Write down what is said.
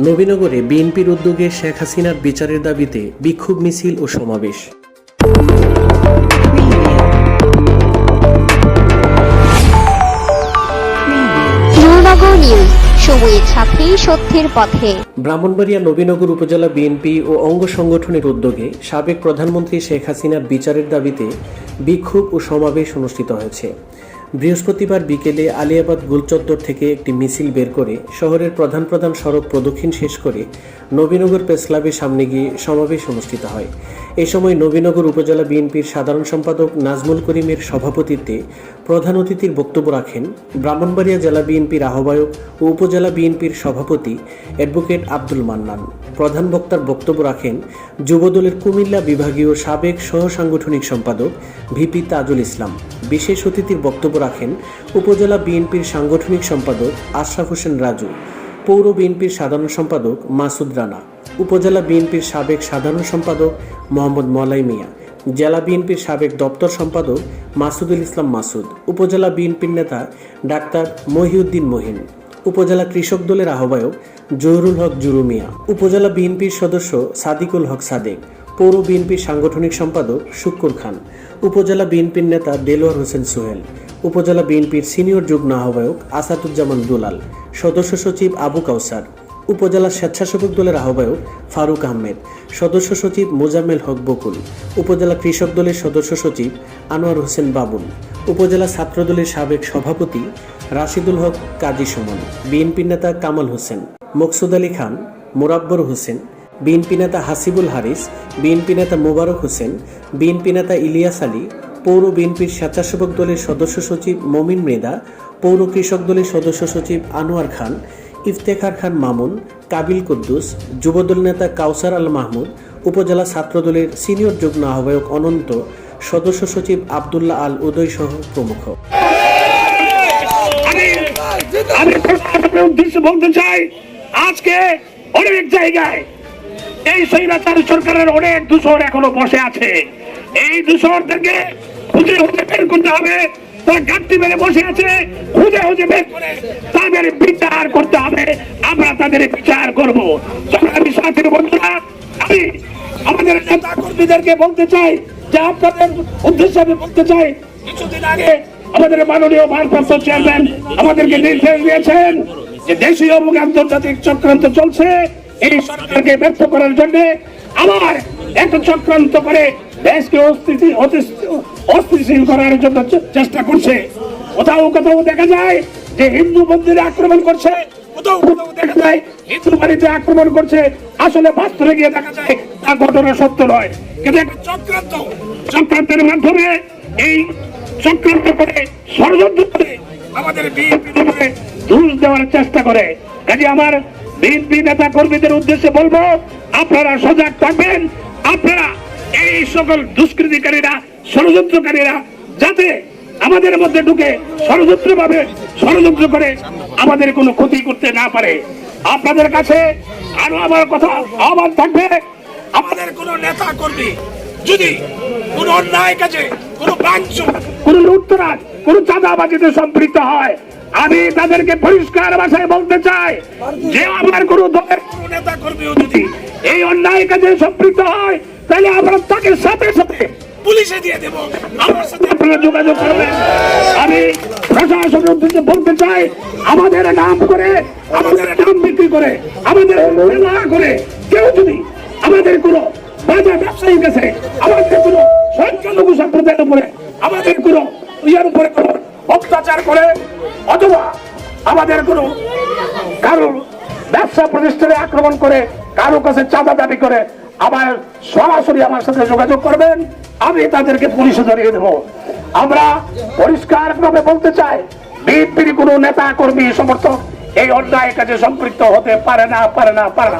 নবীনগরে বিএনপির উদ্যোগে শেখ হাসিনার বিচারের দাবিতে বিক্ষোভ মিছিল ও সমাবেশ। সময়ের সত্যের পথে। ব্রাহ্মণবাড়িয়া নবীনগর উপজেলা বিএনপি ও অঙ্গ সংগঠনের উদ্যোগে সাবেক প্রধানমন্ত্রী শেখ হাসিনার বিচারের দাবিতে বিক্ষোভ ও সমাবেশ অনুষ্ঠিত হয়েছে। বৃহস্পতিবার বিকেলে আলিয়াবাদ গুলচত্বর থেকে একটি মিছিল বের করে শহরের প্রধান প্রধান সড়ক প্রদক্ষিণ শেষ করে নবীনগর প্রেস ক্লাবের সামনে গিয়ে সমাবেশ অনুষ্ঠিত হয়। এ সময় নবীনগর উপজেলা বিএনপির সাধারণ সম্পাদক নাজমুল করিমের সভাপতিত্বে প্রধান অতিথির বক্তব্য রাখেন ব্রাহ্মণবাড়িয়া জেলা বিএনপির আহ্বায়ক ও উপজেলা বিএনপির সভাপতি অ্যাডভোকেট আব্দুল মান্নান। প্রধান বক্তার বক্তব্য রাখেন যুবদলের কুমিল্লা বিভাগীয় সাবেক সহ সাংগঠনিক সম্পাদক ভিপি তাজুল ইসলাম। বিশেষ অতিথির বক্তব্য রাখেন উপজেলা বিএনপির সাংগঠনিক সম্পাদক আশরাফ হোসেন রাজু, পৌর বিএনপির সাধারণ সম্পাদক মাসুদ রানা, উপজেলা বিএনপির সাবেক সাধারণ সম্পাদক মোহাম্মদ মলাই মিয়া, জেলা বিএনপির সাবেক দপ্তর সম্পাদক মাসুদুল ইসলাম মাসুদ, উপজেলা বিএনপির নেতা ডাক্তার মহিউদ্দিন মহিন, উপজেলা কৃষক দলের আহ্বায়ক জহুরুল হক জুরুমিয়া উপজেলা বিএনপির সদস্য সাদিকুল হক সাদেক পৌর বিএনপির সাংগঠনিক সম্পাদক শুক্কুর খান, উপজেলা বিএনপির নেতা দেলোয়ার হোসেন সোহেল, উপজেলা বিএনপির সিনিয়র যুগ্ম আহ্বায়ক আসাদুজ্জামান দুলাল, সদস্য সচিব আবু কাউসার উপজেলা স্বেচ্ছাসেবক দলের আহ্বায়ক ফারুক আহমেদ, সদস্য সচিব মোজাম্মেল হক বকুল, উপজেলা কৃষক দলের সদস্য সচিব আনোয়ার হোসেন বাবুল, উপজেলা ছাত্র দলের সাবেক সভাপতি রাশিদুল হক কাজী সুমন বিএনপি নেতা কামাল হোসেন, মকসুদ আলী খান, মোরাব্বর হোসেন বিএনপি নেতা হাসিবুল হারিস, বিএনপি নেতা মোবারক হোসেন, বিএনপি নেতা ইলিয়াস আলী, পৌর বিএনপির স্বেচ্ছাসেবক দলের সদস্য সচিব মমিন মৃদা পৌর কৃষক দলের সদস্য সচিব আনোয়ার খান, ইফতেখার খান মামুন, কাবিল কুদ্দুস, যুবদল নেতা কাউসার আল মাহমুদ, উপজেলা ছাত্রদলের সিনিয়র যুগ্ম আহ্বায়ক অনন্ত, সদস্য সচিব আবদুল্লাহ আল উদয় সহ প্রমুখ। আমি বলতে চাই, আজকে অনেক জায়গায় এই স্বৈরাচার সরকারের অনেক দূষণ এখনও বসে আছে। এই দূষণদেরকে খুঁজে খুঁজে বের করতে হবে। তারা গাঁটটি মেরে বসে আছে, খুঁজে খুঁজে বের করে তাদের বিচার করতে হবে। আমরা তাদের বিচার করব। সংগ্রামী সাথী বন্ধুরা, আমি আমাদের নেতা কর্মীদেরকে বলতে চাই, যে আপনাদের উদ্দেশ্যে আমি বলতে চাই, কিছুদিন আগে আমাদের মাননীয় ভারপ্রাপ্ত চেয়ারম্যান আমাদেরকে নির্দেশ দিয়েছেন যে দেশীয় এবং আন্তর্জাতিক চক্রান্ত চলছে। এই সরকারকে ব্যর্থ করার জন্য আবার একটা চক্রান্ত করে দেশকে অস্থিতি অস্থিতিশীল করার জন্য চেষ্টা করছে। কোথাও কোথাও দেখা যায় যে হিন্দু মন্দিরে আক্রমণ করছে। কিন্তু একটা চক্রান্ত চক্রান্তের মাধ্যমে এই চক্রান্ত করে ষড়যন্ত্র করে আমাদের দেওয়ার চেষ্টা করে। আমার বিএনপি নেতা কর্মীদের উদ্দেশ্যে বলব, আপনারা সজাগ থাকবেন, আপনারা এই সকল দুষ্কৃতিকারীরা, ষড়যন্ত্রকারীরা যাতে আমাদের মধ্যে ঢুকে ষড়যন্ত্র ভাবে ষড়যন্ত্র করে আমাদের কোনো ক্ষতি করতে না পারে। আপনাদের কাছে আরও আমার কথা আহ্বান থাকবে, আমাদের কোন নেতা কর্মী যদি কোন অন্যায় কাজে, কোন বাঞ্চ কোন লুটতরাজ কোন চাঁদাবাজিতে সম্পৃক্ত হয়। আমি তাদেরকে পরিষ্কার ভাষায় বলতে চাই যে আমার কোন দলের নেতা কর্মীও যদি এই অন্যায় কাজে সম্পৃক্ত হয়, তাহলে আমরা তাকে সাথে সাথে প্রশাসনের বলতে চাই, আমাদের নাম করে, আমাদের নাম বিক্রি করে, আমাদের করে কেউ যদি আমাদের কোনো বাজার ব্যবসায়ীর কাছে আমাদের কোনো সংখ্যালঘু সম্প্রদায়ের উপরে আমাদের কোনো ইয়ার উপরে কোনো অত্যাচার করে অথবা আমাদের কোনো কারও ব্যবসা প্রতিষ্ঠানে আক্রমণ করে কারও কাছে চাঁদা দাবি করে, আবার সরাসরি আমার সাথে যোগাযোগ করবেন, আমি তাদেরকে পুলিশে ধরিয়ে দেবো। আমরা পরিষ্কার ভাবে বলতে চাই, বিএনপির কোনো নেতা কর্মী সমর্থক এই অন্যায় কাজে সম্পৃক্ত হতে পারে না পারে না পারে না।